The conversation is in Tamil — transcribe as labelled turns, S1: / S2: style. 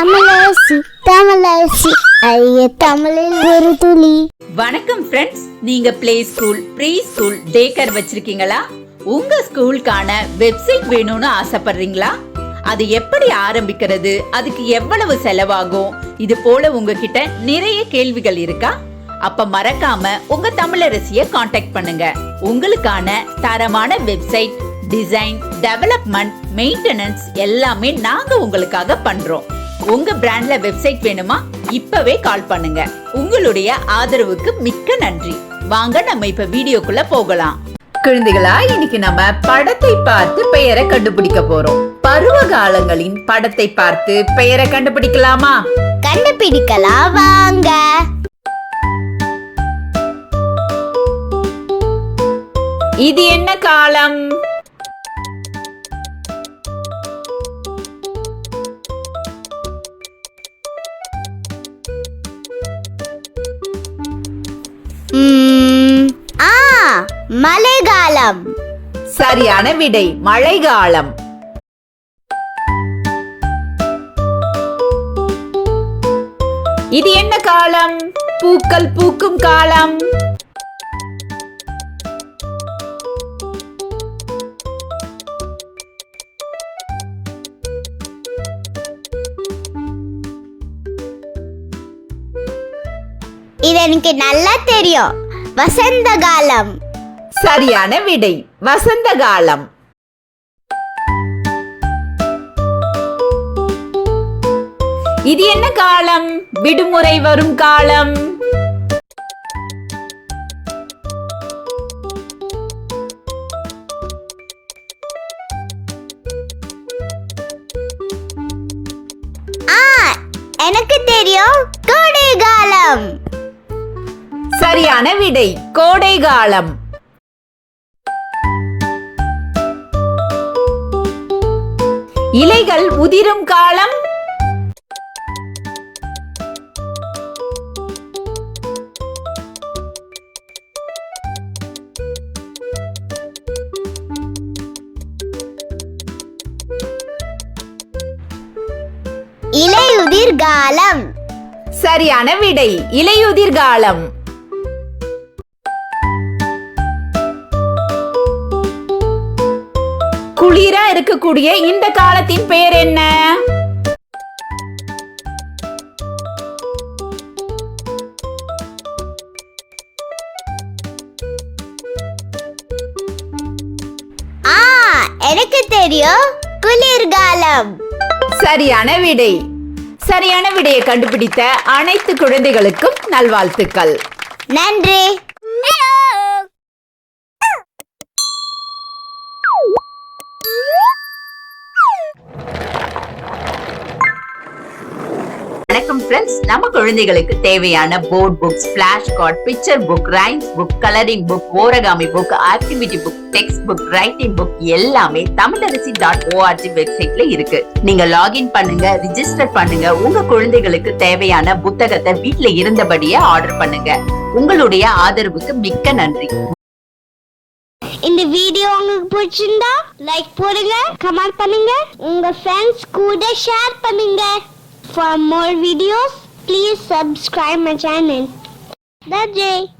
S1: தமிழரசி தமிழரசி ஐய தமிழில் ஒரு துளி.
S2: வணக்கம் ஃப்ரெண்ட்ஸ் நீங்க play school pre school daycare வச்சிருக்கீங்களா? உங்க ஸ்கூலுக்கான வெப்சைட் வேணும்னு ஆசைப்படுறீங்களா? அது எப்படி ஆரம்பிக்கிறது? அதுக்கு எவ்வளவு செலவாகும்? இது போல உங்ககிட்ட நிறைய கேள்விகள் இருக்கா? அப்ப மறக்காம உங்க தமிழரசிய காண்டாக்ட் பண்ணுங்க. உங்களுக்கான தரமான வெப்சைட் டிசைன் டெவலப்மெண்ட் மெயின்டெனன்ஸ் எல்லாமே நாங்க உங்களுக்காக பண்றோம். உங்க பிராண்ட்ல வெப்சைட் வேணுமா? இப்பவே கால் பண்ணுங்க. உங்களுடைய ஆதரவுக்கு மிக்க நன்றி. வாங்க நம்ம இப்ப வீடியோக்குள்ள போகலாம். குழந்தைகளா இன்னைக்கு நம்ம படத்தை பார்த்து பெயரை கண்டுபிடிக்க போறோம். பருவ காலங்களின் படத்தை பார்த்து பெயரை கண்டுபிடிக்கலாமா?
S1: கண்டுபிடிக்கலாம். வாங்க.
S2: இது என்ன காலம்?
S1: ஆ மழைக்காலம்.
S2: சரியான விடை மழைக்காலம். இது என்ன காலம்? பூக்கள் பூக்கும் காலம்.
S1: இது எனக்கு நல்லா தெரியும். வசந்த காலம்
S2: சரியான விடை. வசந்த காலம் இது என்ன காலம்? விடுமுறை வரும் காலம்.
S1: எனக்கு தெரியும்.
S2: சரியான விடை. கோடை காலம். இலைகள் உதிரும் காலம்.
S1: இலையுதிர் காலம்.
S2: சரியான விடை. இலையுதிர் காலம். குளிரா இருக்கக்கூடிய இந்த காலத்தின் பெயர் என்ன?
S1: எனக்கு தெரியும். குளிர்காலம்.
S2: சரியான விடை. சரியான விடையை கண்டுபிடித்த அனைத்து குழந்தைகளுக்கும் நல்வாழ்த்துக்கள்.
S1: நன்றி.
S2: வணக்கம் ஃப்ரெண்ட்ஸ் நம்ம குழந்தைகளுக்கு தேவையான board books flash card picture book rhymes book colouring book origami book activity book textbook writing book எல்லாமே தமிழரசி டாட் ஓஆர்ஜி வெப்சைட்ல இருக்கு. நீங்க லாகின் பண்ணுங்க ரிஜிஸ்டர் பண்ணுங்க. உங்க குழந்தைகளுக்கு தேவையான புத்தகத்தை வீட்ல இருந்தபடியே ஆர்டர் பண்ணுங்க. உங்களுடைய ஆதரவுக்கு மிக்க நன்றி.
S1: இந்த வீடியோ உங்களுக்கு பிடிச்சிருந்தா லைக் போடுங்க கமெண்ட் பண்ணுங்க. உங்க ஃப்ரெண்ட்ஸ் கூட ஷேர் பண்ணுங்க. For more videos, please subscribe my channel. Bye.